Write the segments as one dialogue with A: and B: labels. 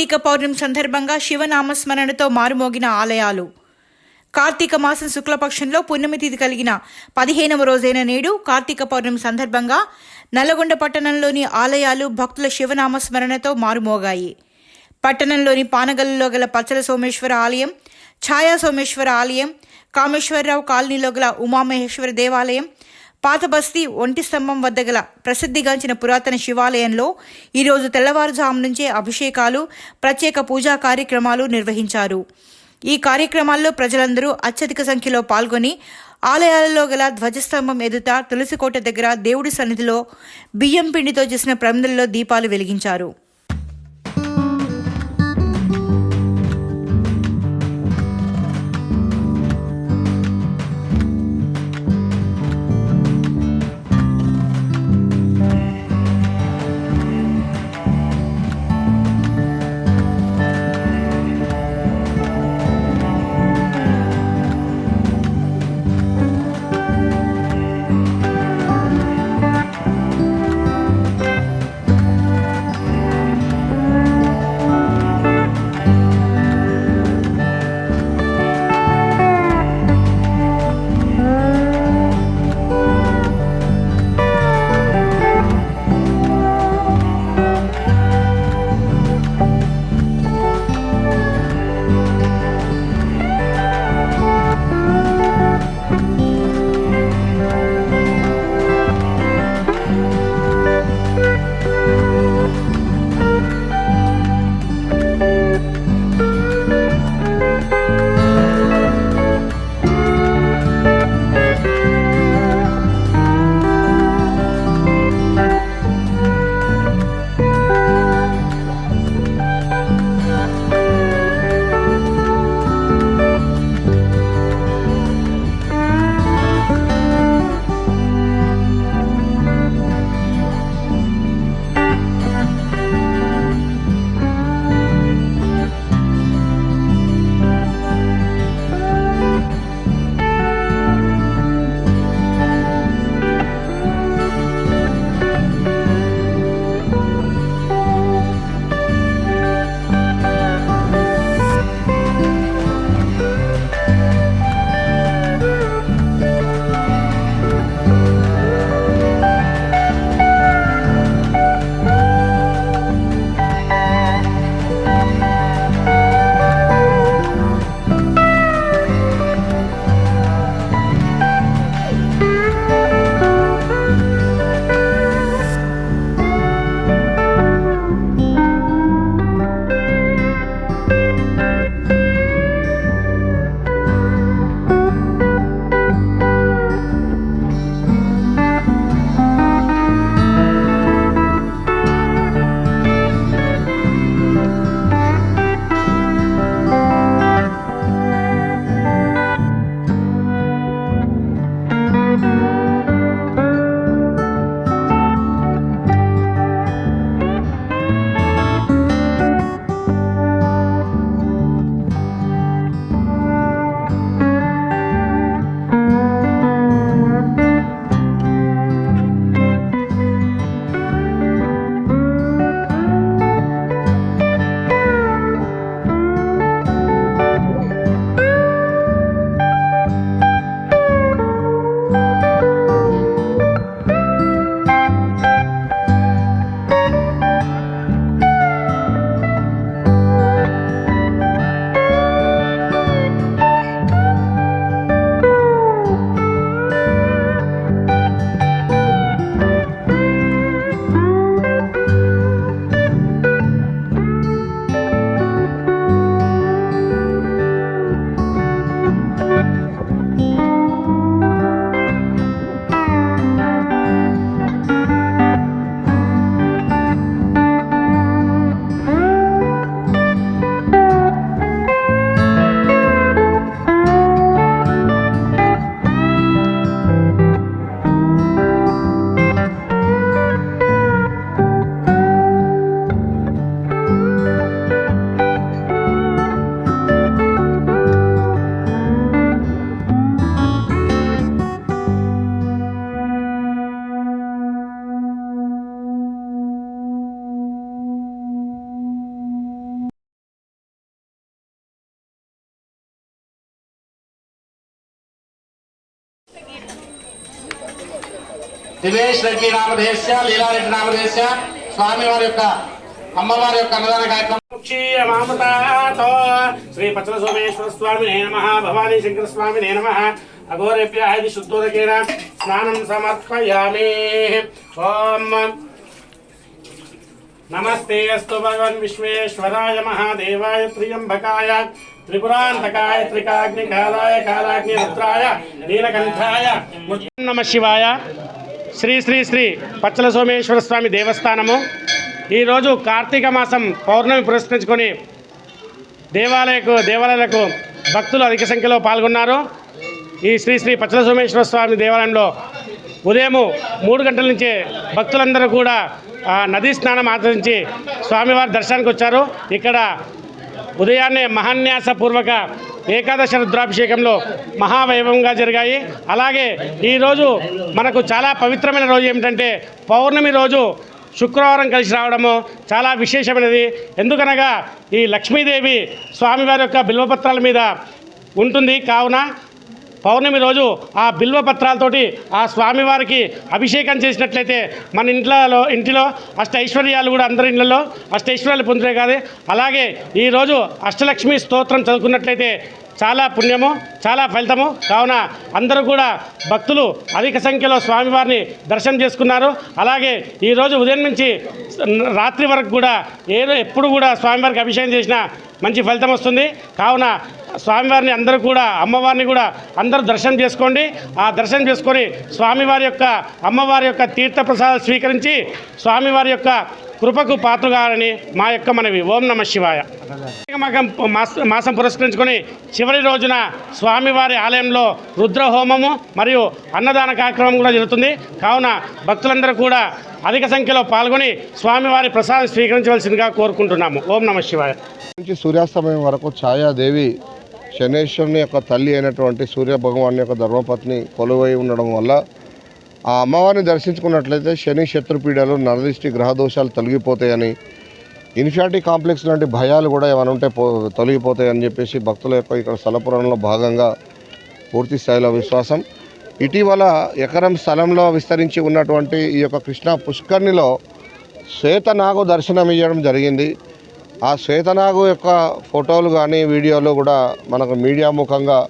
A: కార్తీక పౌర్ణమి సందర్భంగా శివనామస్మరణతో మారుమోగిన ఆలయాలు. కార్తీక మాసం శుక్లపక్షంలో పుణ్యమి తిథి కలిగిన పదిహేనవ రోజైన నేడు కార్తీక పౌర్ణమి సందర్భంగా నల్లగొండ పట్టణంలోని ఆలయాలు భక్తుల శివనామస్మరణతో మారుమోగాయి. పట్టణంలోని పానగల్లో గల పచ్చల సోమేశ్వర ఆలయం ఛాయా సోమేశ్వర ఆలయం కామేశ్వరరావు కాలనీలో గల ఉమామహేశ్వర దేవాలయం పాత బస్తీ ఒంటి స్తంభం వద్ద గల ప్రసిద్ధిగాంచిన పురాతన శివాలయంలో ఈరోజు తెల్లవారుజాము నుంచే అభిషేకాలు ప్రత్యేక పూజా కార్యక్రమాలు నిర్వహించారు. ఈ కార్యక్రమాల్లో ప్రజలందరూ అత్యధిక సంఖ్యలో పాల్గొని ఆలయాలలో గల ధ్వజస్తంభం ఎదుట తులసికోట దగ్గర దేవుడి సన్నిధిలో బియ్యం పిండితో చేసిన ప్రమిదల్లో దీపాలు వెలిగించారు.
B: దినేష్ రెడ్డి నామధేయస్య లీలారెడ్డి నామధేస్య స్వామి వారి యొక్క అమ్మవారి యొక్క అన్నదాన కార్యక్రమం. శ్రీ పచ్చల సోమేశ్వర స్వామి నమ భవానీ శంకర స్వామి నమ అఘోరేభ్య ఇది శుద్ధోదకేన స్నానం సమర్పయామి. ఓం నమస్తే అస్తు భగవన్ విశ్వేశ్వరాయ మహాదేవాయ త్రియంబకాయ త్రిపురాంతకాయ త్రికాగ్ని కాలాయ కాలాగ్ని రుద్రాయ నీలకంఠాయ నమ శివాయ. శ్రీ శ్రీ శ్రీ పచ్చల సోమేశ్వర స్వామి దేవస్థానము. ఈరోజు కార్తీక మాసం పౌర్ణమి పురస్కరించుకొని దేవాలయకు దేవాలయాలకు భక్తులు అధిక సంఖ్యలో పాల్గొన్నారు. ఈ శ్రీ శ్రీ పచ్చల సోమేశ్వర స్వామి దేవాలయంలో ఉదయము మూడు గంటల నుంచే భక్తులందరూ కూడా నదీ స్నానం ఆచరించి స్వామివారి దర్శనానికి వచ్చారు. ఇక్కడ ఉదయాన్నే మహాన్యాసపూర్వక ఏకాదశ రుద్రాభిషేకంలో మహావైభవంగా జరిగాయి. అలాగే ఈరోజు మనకు చాలా పవిత్రమైన రోజు ఏమిటంటే పౌర్ణమి రోజు శుక్రవారం కలిసి రావడము చాలా విశేషమైనది. ఎందుకనగా ఈ లక్ష్మీదేవి స్వామివారి యొక్క బిల్వపత్రాల మీద ఉంటుంది. కావున పౌర్ణమి రోజు ఆ బిల్వ పత్రాలతోటి ఆ స్వామివారికి అభిషేకం చేసినట్లయితే మన ఇంట్లో ఇంటిలో అష్ట ఐశ్వర్యాలు కూడా అందరి ఇళ్ళలో అష్ట ఐశ్వర్యాలు పొందుతాయి కాదు. అలాగే ఈరోజు అష్టలక్ష్మి స్తోత్రం చదువుకున్నట్లయితే చాలా పుణ్యము చాలా ఫలితము. కావున అందరూ కూడా భక్తులు అధిక సంఖ్యలో స్వామివారిని దర్శనం చేసుకున్నారు. అలాగే ఈరోజు ఉదయం నుంచి రాత్రి వరకు కూడా ఏదో ఎప్పుడు కూడా స్వామివారికి అభిషేకం చేసినా మంచి ఫలితం వస్తుంది. కావున స్వామివారిని అందరూ కూడా అమ్మవారిని కూడా అందరూ దర్శనం చేసుకోండి. ఆ దర్శనం చేసుకొని స్వామివారి యొక్క అమ్మవారి యొక్క తీర్థప్రసాదాలు స్వీకరించి స్వామివారి యొక్క కృపకు పాత్రగారని మా యొక్క మనవి. ఓం నమ శివాయ. మాసం మాసం పురస్కరించుకొని చివరి రోజున స్వామివారి ఆలయంలో రుద్రహోమము మరియు అన్నదాన కార్యక్రమం కూడా జరుగుతుంది. కావున భక్తులందరూ కూడా అధిక సంఖ్యలో పాల్గొని స్వామివారి ప్రసాదం స్వీకరించవలసిందిగా కోరుకుంటున్నాము. ఓం నమ శివాయ.
C: నుంచి సూర్యాస్తమయం వరకు ఛాయాదేవి శనేశ్వరుని యొక్క తల్లి అయినటువంటి సూర్య భగవాన్ యొక్క ధర్మపత్ని కొలువై ఉండడం వల్ల ఆ అమ్మవారిని దర్శించుకున్నట్లయితే శని శత్రుపీడలు నరదిష్టి గ్రహదోషాలు తొలగిపోతాయని ఇన్ఫియారిటీ కాంప్లెక్స్ లాంటి భయాలు కూడా ఏమైనా ఉంటే పో తొలగిపోతాయని చెప్పేసి భక్తుల యొక్క ఇక్కడ స్థలపురంలో భాగంగా పూర్తి స్థాయిలో విశ్వాసం. ఇటీవల ఎకరం స్థలంలో విస్తరించి ఉన్నటువంటి ఈ యొక్క కృష్ణా పుష్కర్ణిలో శ్వేతనాగు దర్శనం ఇవ్వడం జరిగింది. ఆ శ్వేతనాగు యొక్క ఫోటోలు కానీ వీడియోలు కూడా మనకు మీడియా ముఖంగా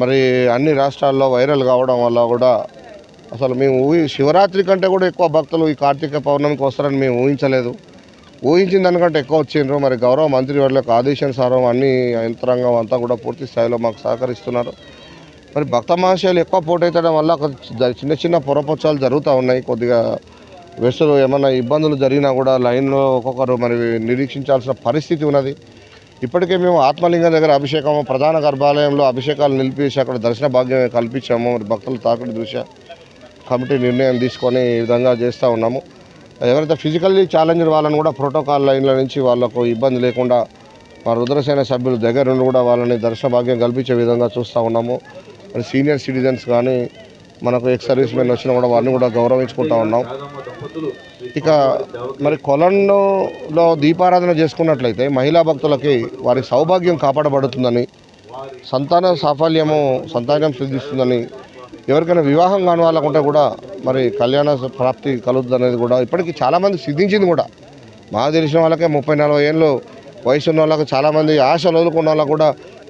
C: మరి అన్ని రాష్ట్రాల్లో వైరల్ కావడం వల్ల కూడా అసలు మేము ఊహి శివరాత్రి కంటే కూడా ఎక్కువ భక్తులు ఈ కార్తీక పౌర్ణమికి వస్తారని మేము ఊహించలేదు. ఊహించిన దానికంటే ఎక్కువ వచ్చిండ్రు. మరి గౌరవ మంత్రి వాళ్ళ యొక్క ఆదేశానుసారం అన్ని యంత్రాంగం అంతా కూడా పూర్తి స్థాయిలో మాకు సహకరిస్తున్నారు. మరి భక్త మహాశయాలు ఎక్కువ పోటైతడం వల్ల చిన్న చిన్న పొరపక్షాలు జరుగుతూ ఉన్నాయి. కొద్దిగా వెసులు ఏమైనా ఇబ్బందులు జరిగినా కూడా లైన్లో ఒక్కొక్కరు మరి నిరీక్షించాల్సిన పరిస్థితి ఉన్నది. ఇప్పటికే మేము ఆత్మలింగం దగ్గర అభిషేకం ప్రధాన గర్భాలయంలో అభిషేకాలు నిలిపేసి అక్కడ దర్శన భాగ్యం కల్పించాము. మరి భక్తుల తాకిడి దృష్ట్యా కమిటీ నిర్ణయం తీసుకొని ఈ విధంగా చేస్తూ ఉన్నాము. ఎవరైతే ఫిజికల్లీ ఛాలెంజ్డ్ వాళ్ళని కూడా ప్రోటోకాల్ లైన్ల నుంచి వాళ్ళకు ఇబ్బంది లేకుండా మా రుద్రసేన సభ్యులు దగ్గర నుండి కూడా వాళ్ళని దర్శన భాగ్యం కల్పించే విధంగా చూస్తూ ఉన్నాము. మరి సీనియర్ సిటిజన్స్ కానీ మనకు ఎక్స్ సర్వీస్ మెన్ వచ్చినా కూడా వారిని కూడా గౌరవించుకుంటా ఉన్నాం. ఇక మరి కొలంలో దీపారాధన చేసుకున్నట్లయితే మహిళా భక్తులకి వారి సౌభాగ్యం కాపాడబడుతుందని సంతాన సాఫల్యము సంతానం సిద్ధిస్తుందని ఎవరికైనా వివాహం కాని వాళ్ళకుంటే కూడా మరి కళ్యాణ ప్రాప్తి కలుగుతుంది అనేది కూడా ఇప్పటికీ చాలామంది సిద్ధించింది కూడా. మా తెలిసిన వాళ్ళకే ముప్పై నలభై ఏళ్ళు వయసు ఉన్న వాళ్ళకు చాలామంది ఆశలు వదులుకున్న వాళ్ళకు కూడా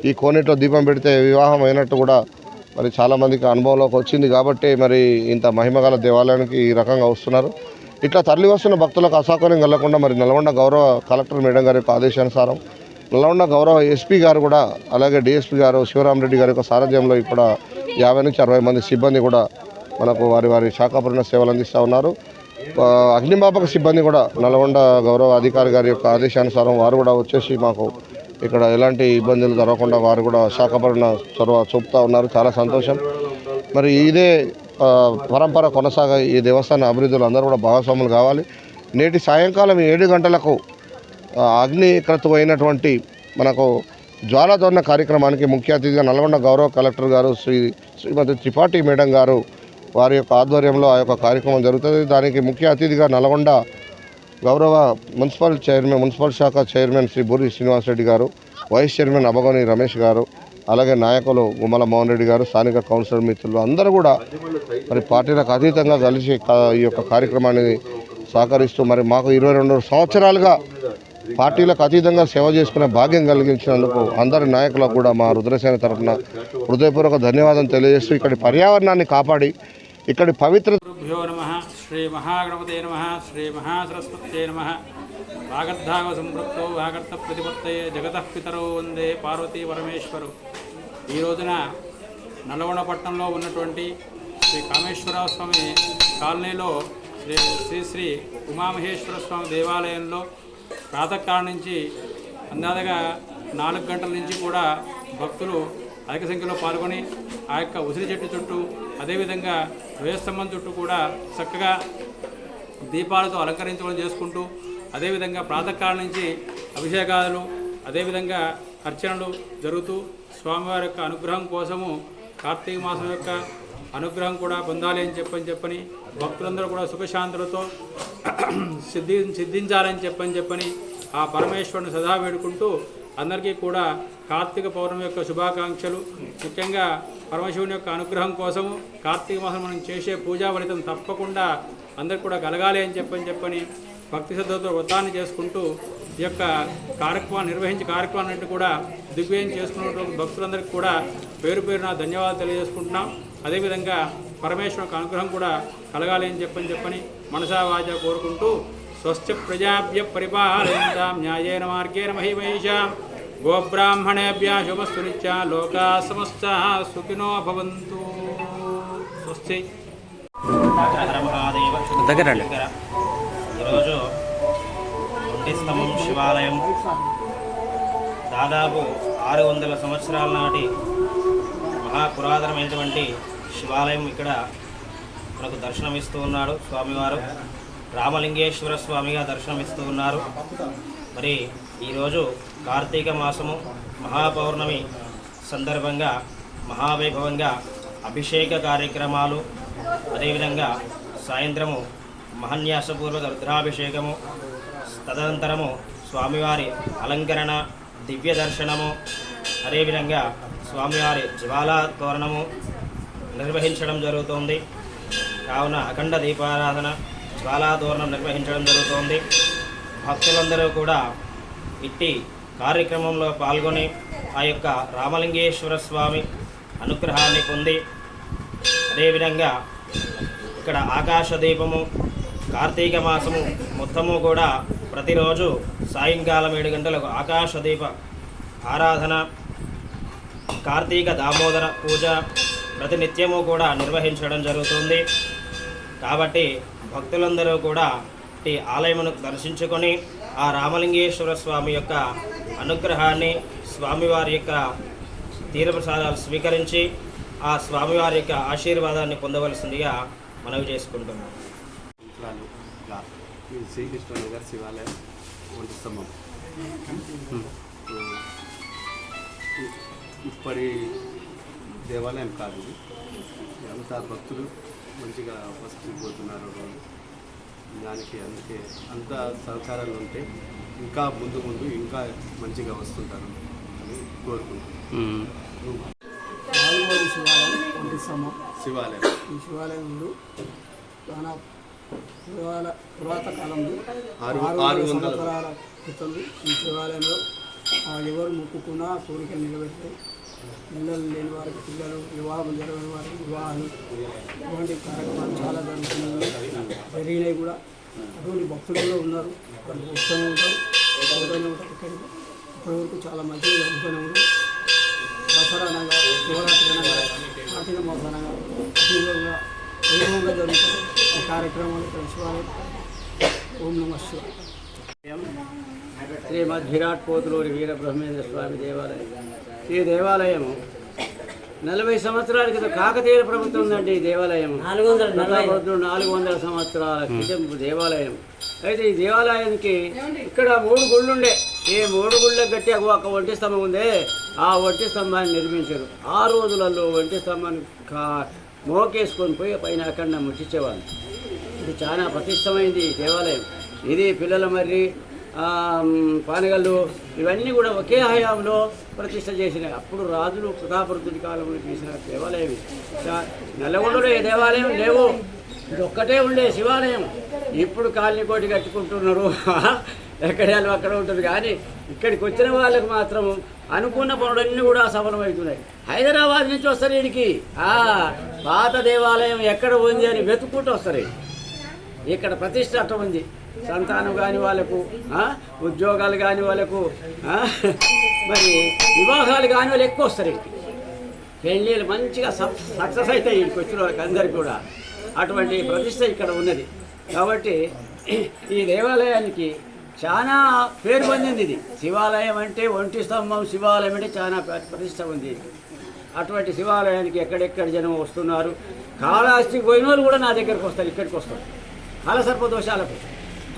C: ఈ కోనేటిలో దీపం పెడితే వివాహం అయినట్టు కూడా మరి చాలామందికి అనుభవంలోకి వచ్చింది కాబట్టి మరి ఇంత మహిమగల దేవాలయానికి ఈ రకంగా వస్తున్నారు. ఇట్లా తరలి వస్తున్న భక్తులకు అసౌకర్యం కలగకుండా మరి నల్గొండ గౌరవ కలెక్టర్ మేడం గారి యొక్క ఆదేశానుసారం నల్గొండ గౌరవ ఎస్పీ గారు కూడా అలాగే డిఎస్పీ గారు శివరామరెడ్డి గారి యొక్క సారథ్యంలో ఇప్పుడు యాభై నుంచి అరవై మంది సిబ్బంది కూడా మనకు వారి వారి శాఖాపరణ సేవలు అందిస్తూ ఉన్నారు. అగ్నిమాపక సిబ్బంది కూడా నల్గొండ గౌరవ అధికారి గారి యొక్క ఆదేశానుసారం వారు కూడా వచ్చేసి మాకు ఇక్కడ ఎలాంటి ఇబ్బందులు జరగకుండా వారు కూడా శాఖపరణ చొరవ చూపుతూ ఉన్నారు. చాలా సంతోషం. మరి ఇదే పరంపర కొనసాగ ఈ దేవస్థాన అభివృద్ధిలో అందరూ కూడా భాగస్వాములు కావాలి. నేటి సాయంకాలం ఏడు గంటలకు అగ్నికృతమైనటువంటి మనకు జ్వాలాధోరణ కార్యక్రమానికి ముఖ్య అతిథిగా నల్గొండ గౌరవ కలెక్టర్ గారు శ్రీ శ్రీమతి త్రిపాఠి మేడం గారు వారి యొక్క ఆధ్వర్యంలో ఆ యొక్క కార్యక్రమం జరుగుతుంది. దానికి ముఖ్య అతిథిగా నల్గొండ గౌరవ మున్సిపల్ చైర్మన్ మున్సిపల్ శాఖ చైర్మన్ శ్రీ బూరి శ్రీనివాసరెడ్డి గారు వైస్ చైర్మన్ అభగోని రమేష్ గారు అలాగే నాయకులు గుమ్మల మోహన్ రెడ్డి గారు స్థానిక కౌన్సిలర్ మిత్రులు అందరూ కూడా మరి పార్టీలకు అతీతంగా కలిసి ఈ యొక్క కార్యక్రమాన్ని సహకరిస్తూ మరి మాకు ఇరవై రెండు సంవత్సరాలుగా పార్టీలకు అతీతంగా సేవ చేసుకునే భాగ్యం కలిగించినందుకు అందరి నాయకులకు కూడా మా రుద్రసేన తరఫున హృదయపూర్వక ధన్యవాదం తెలియజేస్తూ ఇక్కడి పర్యావరణాన్ని కాపాడి ఇక్కడి పవిత్ర
D: శ్రీ మహాగణపతే నమ. శ్రీ మహాసరస్వతే నమ. వాగర్ధావ సంపృక్తో వాగర్త ప్రతిపత్తయే జగతః పితరో వందే పార్వతీ పరమేశ్వరు. ఈ రోజున నల్గొండ పట్టణంలో ఉన్నటువంటి శ్రీ కామేశ్వరరావు స్వామి కాలనీలో శ్రీ శ్రీ శ్రీ ఉమామహేశ్వర స్వామి దేవాలయంలో ప్రాతకాలం నుంచి అందాదగా నాలుగు గంటల నుంచి కూడా భక్తులు అధిక సంఖ్యలో పాల్గొని ఆ యొక్క ఉసిరి చెట్టు చుట్టూ అదేవిధంగా ధ్వజస్తంభం చుట్టూ కూడా చక్కగా దీపాలతో అలంకరించడం చేసుకుంటూ అదేవిధంగా ప్రాతకాలం నుంచి అభిషేకాలు అదేవిధంగా అర్చనలు జరుగుతూ స్వామివారి యొక్క అనుగ్రహం కోసము కార్తీక మాసం యొక్క అనుగ్రహం కూడా పొందాలి అని చెప్పని చెప్పని భక్తులందరూ కూడా సుఖశాంతులతో సిద్ధి సిద్ధించాలని చెప్పని చెప్పని ఆ పరమేశ్వరుని సదా వేడుకుంటూ అందరికీ కూడా కార్తీక పౌర్ణమి యొక్క శుభాకాంక్షలు. ముఖ్యంగా పరమశివుని యొక్క అనుగ్రహం కోసము కార్తీక మాసం మనం చేసే పూజా ఫలితం తప్పకుండా అందరికి కూడా కలగాలి అని చెప్పని చెప్పని భక్తి శ్రద్ధతో వ్రతాన్ని చేసుకుంటూ ఈ యొక్క కార్యక్రమాన్ని నిర్వహించే కార్యక్రమాన్ని కూడా దిగ్విజయం చేసుకున్నటువంటి భక్తులందరికీ కూడా పేరు పేరున ధన్యవాదాలు తెలియజేసుకుంటున్నాం. అదేవిధంగా పరమేశ్వర యొక్క అనుగ్రహం కూడా కలగాలి అని చెప్పని చెప్పని మనసా వాచ కోరుకుంటూ స్వస్థ ప్రజాభ్య పరిపాలయంతాం న్యాయేన మార్గేణ మహిమహేషాం గోబ్రాహ్మణేభ్య శుభస్తు నిత్య లోకా సమస్త సుఖినో భవంతు. స్వస్తి.
E: మహాదేవ దగ్గర ఈరోజు ఒంటి స్తంభం శివాలయం దాదాపు ఆరు వందల సంవత్సరాల నాటి మహాపురాతనమైనటువంటి శివాలయం ఇక్కడ మనకు దర్శనమిస్తూ ఉన్నాడు స్వామివారు. రామలింగేశ్వర స్వామిగా దర్శనమిస్తూ ఉన్నారు. మరి ఈరోజు కార్తీక మాసము మహాపౌర్ణమి సందర్భంగా మహావైభవంగా అభిషేక కార్యక్రమాలు అదేవిధంగా సాయంత్రము మహన్యాసపూర్వక రుద్రాభిషేకము తదనంతరము స్వామివారి అలంకరణ దివ్య దర్శనము అదేవిధంగా స్వామివారి జ్వాలా తోరణము నిర్వహించడం జరుగుతోంది. కావున అఖండ దీపారాధన జ్వాలాతోరణం నిర్వహించడం జరుగుతోంది. భక్తులందరూ కూడా ఇట్టి కార్యక్రమంలో పాల్గొని ఆ యొక్క రామలింగేశ్వర స్వామి అనుగ్రహాన్ని పొంది అదేవిధంగా ఇక్కడ ఆకాశ దీపము కార్తీక మాసము మొత్తము కూడా ప్రతిరోజు సాయంకాలం ఏడు గంటలకు ఆకాశ దీప ఆరాధన కార్తీక దామోదర పూజ ప్రతినిత్యము కూడా నిర్వహించడం జరుగుతుంది. కాబట్టి భక్తులందరూ కూడా ఈ ఆలయమును దర్శించుకొని ఆ రామలింగేశ్వర స్వామి యొక్క అనుగ్రహాన్ని స్వామివారి యొక్క తీరప్రసాదాలు స్వీకరించి ఆ స్వామివారి యొక్క ఆశీర్వాదాన్ని పొందవలసిందిగా మనవి చేసుకుంటున్నాం.
F: శ్రీకృష్ణుని గారి శివాలయం ఒంటి స్తంభం. ఇప్పటి దేవాలయం కాదు ఇది. అంతా భక్తులు మంచిగా వస్తుపోతున్నారు రోజు. దానికి అందుకే అంత సహకారాలు ఉంటే ఇంకా ముందు ముందు ఇంకా మంచిగా వస్తుంటారు అని కోరుకుంటున్నాను.
G: శివాలయం
F: శివాలయం.
G: ఈ శివాలయం ముందు చాలా పురాల పురాత కాలంలో
F: ఆరు-
G: సంవత్సరాల క్రితం ఈ శివాలయంలో ఆ ఎవరు మొక్కుకున్నా కోరిక నిలబెట్టి పిల్లలు లేని వారికి పిల్లలు వివాహం జరగని వారికి వివాహాలు ఇటువంటి కార్యక్రమాలు చాలా జరుగుతున్నాయి జరిగినాయి కూడా అటువంటి భక్తులు కూడా ఉన్నారు. వాళ్ళు వస్తూనే ఉంటారు పోతూనే ఉంటారు. ఇక్కడికి ఇప్పటివరకు చాలా మంచిగా జరుగుతూనే ఉన్నారు దసరా అనగా శివరాత్రి అనగా కార్తీక మాసం అనగా అతిగా వైభవంగా జరుగుతుంది ఈ కార్యక్రమాలు ఇక్కడ శివాలయం. ఓం నమ శివాయ. శ్రీమద్ విరాట్ పోతులూరి వీర బ్రహ్మేంద్ర స్వామి దేవాలయం. ఈ దేవాలయం నలభై సంవత్సరాల క్రితం కాకతీయ ప్రభుత్వం ఉందండి ఈ దేవాలయం నాలుగు వందల నాలుగు వందల సంవత్సరాల క్రితం దేవాలయం. అయితే ఈ దేవాలయానికి ఇక్కడ మూడు గుళ్ళు ఉండే ఈ మూడు గుళ్ళ గట్టి ఒక ఒంటి స్తంభం ఉందే ఆ ఒంటి స్తంభాన్ని నిర్మించారు. ఆ రోజులలో ఒంటి స్తంభాన్ని కా మోకేసుకొని పోయి పైన అక్కడ ముట్టించేవాళ్ళు. ఇది చాలా ప్రతిష్టమైంది ఈ దేవాలయం. ఇది పిల్లల మర్రి పానగల్లు ఇవన్నీ కూడా ఒకే హయాంలో ప్రతిష్ట చేసినాయి అప్పుడు రాజులు ప్రతాపరుద్ధుడి కాలంలో చేసిన దేవాలయం నల్లగొండలో ఏ దేవాలయం లేవు ఇది ఒక్కటే ఉండే శివాలయం. ఇప్పుడు కాలనీ కోటి కట్టుకుంటున్నారు. ఎక్కడేళ్ళు అక్కడ ఉంటుంది. కానీ ఇక్కడికి వచ్చిన వాళ్ళకి మాత్రం అనుకున్న పనులన్నీ కూడా సఫలమవుతున్నాయి. హైదరాబాద్ నుంచి వస్తారు వీడికి ఆ, పాత దేవాలయం ఎక్కడ ఉంది అని వెతుక్కుంటూ వస్తారు. ఇక్కడ ప్రతిష్ట అట్ట ఉంది. సంతానం కాని వాళ్ళకు ఉద్యోగాలు కాని వాళ్ళకు మరి వివాహాలు కాని వాళ్ళు ఎక్కువ వస్తారు ఇంటికి. పెళ్ళిళ్ళు మంచిగా సక్సెస్ అవుతాయి ఇక్కడికి వచ్చిన వాళ్ళకి అందరికీ కూడా. అటువంటి ప్రతిష్ట ఇక్కడ ఉన్నది. కాబట్టి ఈ దేవాలయానికి చాలా పేరు పొందింది ఇది. శివాలయం అంటే ఒంటి స్తంభం శివాలయం అంటే చాలా ప్రతిష్ట ఉంది. అటువంటి శివాలయానికి ఎక్కడెక్కడ జనం వస్తున్నారు? కాళహస్తికి పోయిన వాళ్ళు కూడా నా దగ్గరికి వస్తారు ఇక్కడికి వస్తారు. కాలసర్ప దోషాలకు.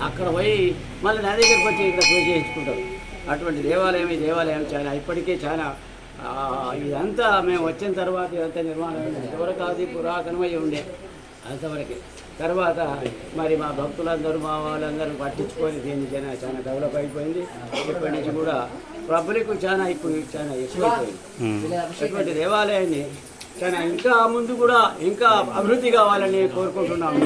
G: అక్కడ పోయి మళ్ళీ నా దగ్గరికి వచ్చి ఇక్కడ పూజ చేయించుకుంటారు. అటువంటి దేవాలయం ఈ దేవాలయం చాలా ఇప్పటికే చాలా ఇదంతా మేము వచ్చిన తర్వాత ఇదంతా నిర్మాణం ఇంతవరకు అది పురాతనమై ఉండే అంతవరకు. తర్వాత మరి మా భక్తులందరూ మా వాళ్ళందరూ పట్టించుకొని దీన్ని చాలా చాలా డెవలప్ అయిపోయింది. ఇప్పటి నుంచి కూడా పబ్లిక్ చాలా ఇప్పుడు చాలా ఎక్కువైపోయింది. అటువంటి దేవాలయాన్ని చాలా ఇంకా ముందు కూడా ఇంకా అభివృద్ధి కావాలని కోరుకుంటున్నాము.